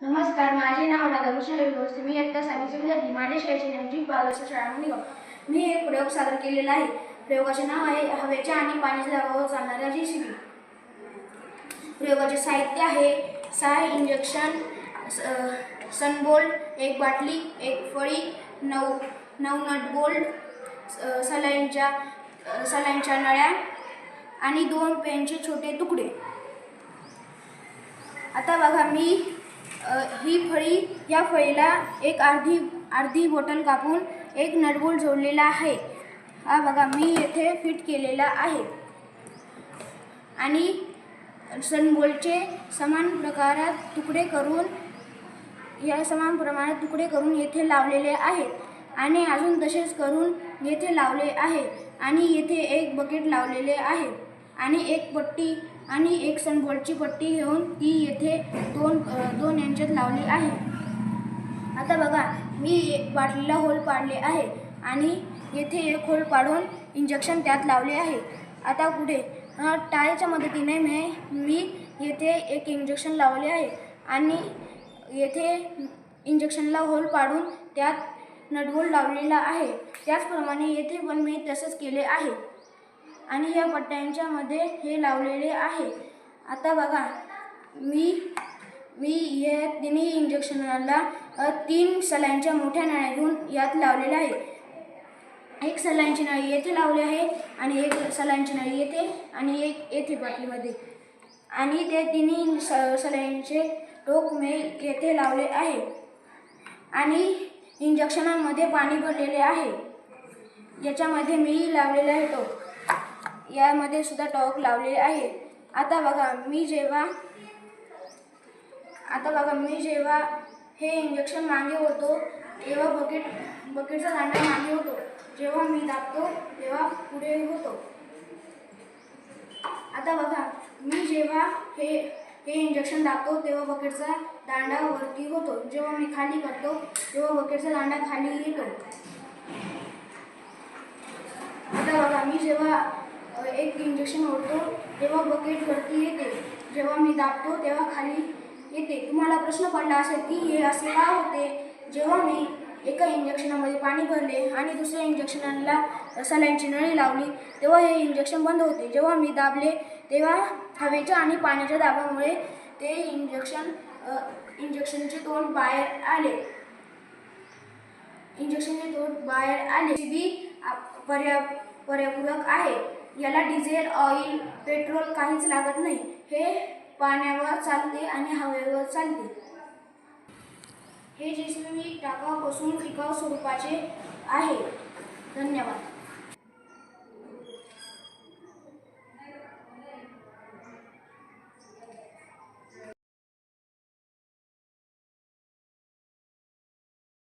नमस्कार माझे नाव नगमिशा दोस्ती मी एकदा सामी विद्यार्थी माझ्या शाळेचे नैजिक बालस्थ शाळा म्हणून मी एक प्रयोग सादर केलेला आहे. प्रयोगाचे नाव आहे हवेच्या आणि पाण्याच्या दाबावर चालणाऱ्या जी सी प्रयोगाचे साहित्य आहे सहा इंजेक्शन सनबोल्ड एक बाटली एक फळी नऊ नऊ नटबोल्ड सलाईनच्या सलाईनच्या नळ्या आणि दोन पेनचे छोटे तुकडे. आता बघा मी ही फळी या फळीला एक अर्धी अर्धी बॉटल कापून एक नटबोल्ट जोडलेला आहे. हा बघा मी येथे फिट केलेला आहे. आणि सनबोल्टचे समान प्रकारात तुकडे करून या समान प्रमाणात तुकडे करून येथे लावलेले आहेत. आणि अजून तसेच करून येथे लावले आहे. आणि येथे एक बकेट लावलेले आहे. आणि एक पट्टी आणि एक सनबोर्डची पट्टी घेऊन ती येथे दोन दोन यांच्यात लावली आहे. आता बघा मी एक बाटलीला होल पाडले आहे आणि येथे एक होल पाडून इंजेक्शन त्यात लावले आहे. आता पुढे टाळेच्या मदतीने मी मी येथे एक इंजेक्शन लावले आहे आणि येथे इंजेक्शनला होल पाडून त्यात नटबोल लावलेला आहे. त्याचप्रमाणे येथे पण मी तसंच केले आहे. आणि ह्या पट्ट्यांच्या मध्ये हे लावलेले आहे. आता बघा मी मी या तिन्ही इंजेक्शनला तीन सलांच्या मोठ्या नळ्या घेऊन यात लावलेल्या आहे. एक सलांची नळी येथे लावली आहे आणि एक सलांची नळी येथे आणि एक येथे बाटलीमध्ये. आणि ते तिन्ही स सलाईनचे टोक मी येथे लावले आहे. आणि इंजेक्शनांमध्ये पाणी भरलेले आहे. याच्यामध्ये मी लावलेला आहे टोक. यामध्ये सुद्धा टॉक लावलेले आहे. आता बघा मी जेव्हा आता बघा मी जेव्हा हे इंजेक्शन मागे होतो तेव्हा बकेट बकेटचा दांडा मागे होतो. जेव्हा मी दाबतो तेव्हा पुढे होतो. आता बघा मी जेव्हा हे हे इंजेक्शन दाबतो तेव्हा बकेटचा दांडा वरती होतो. जेव्हा मी खाली करतो तेव्हा बकेटचा दांडा खाली येतो. आता बघा मी जेव्हा एक इंजेक्शन ओढतो तेव्हा बकेट वरती येते जेव्हा मी दाबतो तेव्हा खाली येते. तुम्हाला प्रश्न पडला असेल की हे असे का होते? जेव्हा मी एका इंजेक्शनामध्ये पाणी भरले आणि दुसऱ्या इंजेक्शनला सलाईनची नळी लावली तेव्हा हे इंजेक्शन बंद होते. जेव्हा मी दाबले तेव्हा हवेच्या आणि पाण्याच्या दाबामुळे ते इंजेक्शन इंजेक्शनचे तोंड बाहेर आले. इंजेक्शनचे तोंड बाहेर आले. बी पर्या पर्यापूरक आहे. याला डिझेल ऑइल पेट्रोल काहीच लागत नाही. हे पाण्यावर चालते आणि हवेवर चालते. हे जे सी बी टाकापासून टिकाव स्वरूपाचे आहे. धन्यवाद.